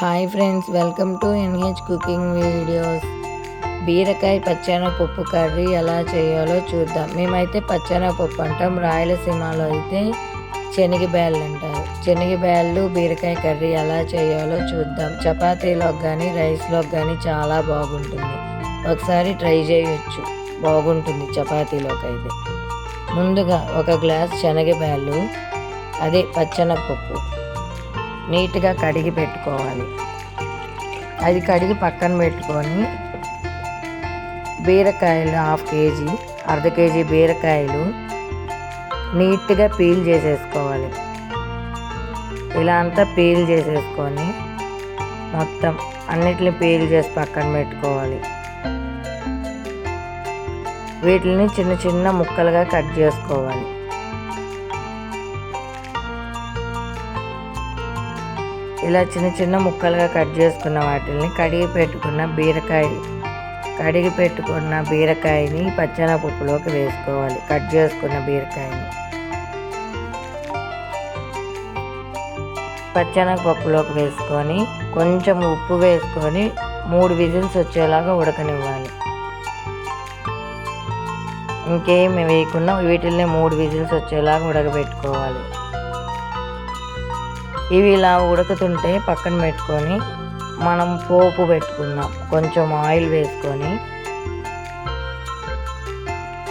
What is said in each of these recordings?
Hi friends welcome to NH cooking videos. బీరకాయ పచ్చనపప్పు curry ఎలా చేయాలో చూద్దాం. మేమైతే పచ్చెనగపప్పు అంటాం రాయలసీమలో అయితే శనగబ్యాళ్ళు అంటారు. శనగబ్యాళ్ళు బీరకాయ కర్రీ ఎలా చేయాలో చూద్దాం. చపాతీలోకి కానీ రైస్లోకి కానీ చాలా బాగుంటుంది. ఒకసారి ట్రై చేయొచ్చు. బాగుంటుంది చపాతీలోకి అయితే. ముందుగా ఒక గ్లాస్ శనగబ్యాళ్ళు అదే పచ్చెనగపప్పు నీట్గా కడిగి పెట్టుకోవాలి. అది కడిగి పక్కన పెట్టుకొని బీరకాయలు హాఫ్ కేజీ అర్ధ కేజీ బీరకాయలు నీట్గా పీల్ చేసేసుకోవాలి. ఇలా అంతా పీల్ చేసేసుకొని మొత్తం అన్నిటిని పీల్ చేసి పక్కన పెట్టుకోవాలి. వీటిని చిన్న చిన్న ముక్కలుగా కట్ చేసుకోవాలి. ఇలా చిన్న చిన్న ముక్కలుగా కట్ చేసుకున్న వాటిని కడిగి పెట్టుకున్న బీరకాయ కడిగి పెట్టుకున్న బీరకాయని పచ్చెనపప్పులోకి వేసుకోవాలి. కట్ చేసుకున్న బీరకాయని. పచ్చెనగపప్పులోకి వేసుకొని కొంచెం ఉప్పు వేసుకొని మూడు విజిల్స్ వచ్చేలాగా ఉడకనివ్వాలి. ఇంకేమి వేయకుండా వీటిల్ని మూడు విజిల్స్ వచ్చేలాగా ఉడకబెట్టుకోవాలి. ఇవి ఇలా ఉడుకుతుంటే పక్కన పెట్టుకొని మనం పోపు పెట్టుకుందాం. కొంచెం ఆయిల్ వేసుకొని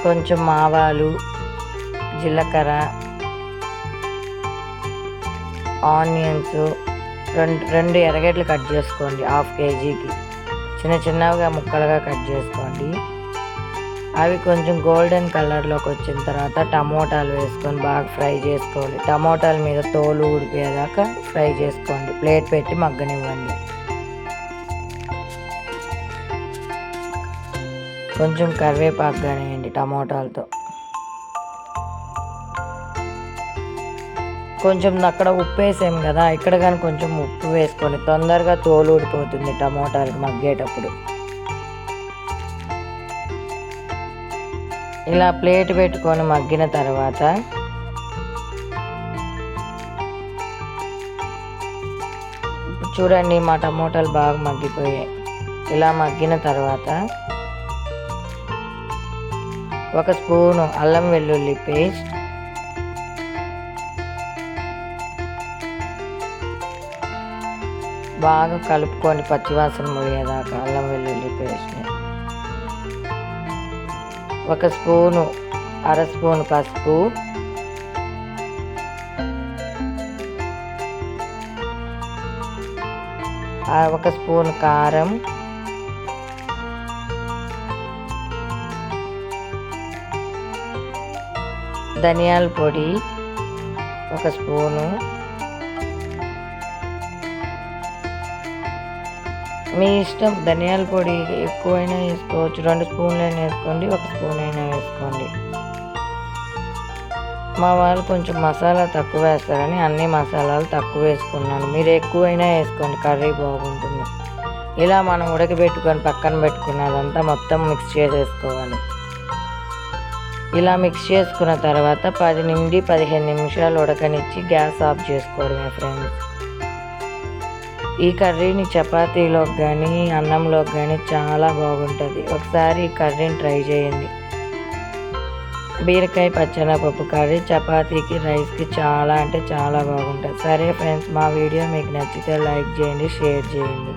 కొంచెం ఆవాలు జీలకర్ర ఆనియన్స్ రెండు రెండు ఎర్రగడ్డలు కట్ చేసుకోండి హాఫ్ కేజీకి. చిన్న చిన్నగా ముక్కలుగా కట్ చేసుకోండి. అవి కొంచెం గోల్డెన్ కలర్లోకి వచ్చిన తర్వాత టమోటాలు వేసుకొని బాగా ఫ్రై చేసుకోవాలి టమోటాల మీద తోలు ఉడిపోయేదాకా ఫ్రై చేసుకోండి. ప్లేట్ పెట్టి మగ్గనివ్వండి. కొంచెం కరివేపాకు కానివ్వండి టమోటాలతో. కొంచెం అక్కడ ఉప్పు వేసాం కదా ఇక్కడ కానీ కొంచెం ఉప్పు వేసుకొని తొందరగా తోలు ఊడిపోతుంది టమోటాలకి మగ్గేటప్పుడు. ఇలా ప్లేట్ పెట్టుకొని మగ్గిన తర్వాత చూడండి మా టమోటాలు బాగా మగ్గిపోయాయి. ఇలా మగ్గిన తర్వాత ఒక స్పూను అల్లం వెల్లుల్లి పేస్ట్ బాగా కలుపుకొని పచ్చివాసన ముడియేదాకా అల్లం వెల్లుల్లి పేస్ట్ని ఒక స్పూను అర స్పూన్ పసుపు. ఒక స్పూన్ కారం. ధనియాల పొడి ఒక స్పూను. మీ ఇష్టం ధనియాల పొడి ఎక్కువైనా వేసుకోవచ్చు. రెండు స్పూన్లు అయినా వేసుకోండి ఒక స్పూన్ అయినా వేసుకోండి. మా వాళ్ళు కొంచెం మసాలా తక్కువ వేస్తారని అన్ని మసాలాలు తక్కువ వేసుకున్నాను. మీరు ఎక్కువైనా వేసుకోండి కర్రీ బాగుంటుంది. ఇలా మనం ఉడకబెట్టుకొని పక్కన పెట్టుకున్నదంతా మొత్తం మిక్స్ చేసేసుకోవాలి. ఇలా మిక్స్ చేసుకున్న తర్వాత పది నుండి పదిహేను నిమిషాలు ఉడకనిచ్చి గ్యాస్ ఆఫ్ చేసుకోవడమే ఫ్రెండ్స్ ఈ కర్రీని చపాతీలోకి కానీ అన్నంలోకి కానీ చాలా బాగుంటుంది. ఒకసారి ఈ కర్రీని ట్రై చేయండి. బీరకాయ పచ్చనపప్పు కర్రీ చపాతీకి రైస్కి చాలా అంటే చాలా బాగుంటుంది. సరే ఫ్రెండ్స్ మా వీడియో మీకు నచ్చితే లైక్ చేయండి షేర్ చేయండి.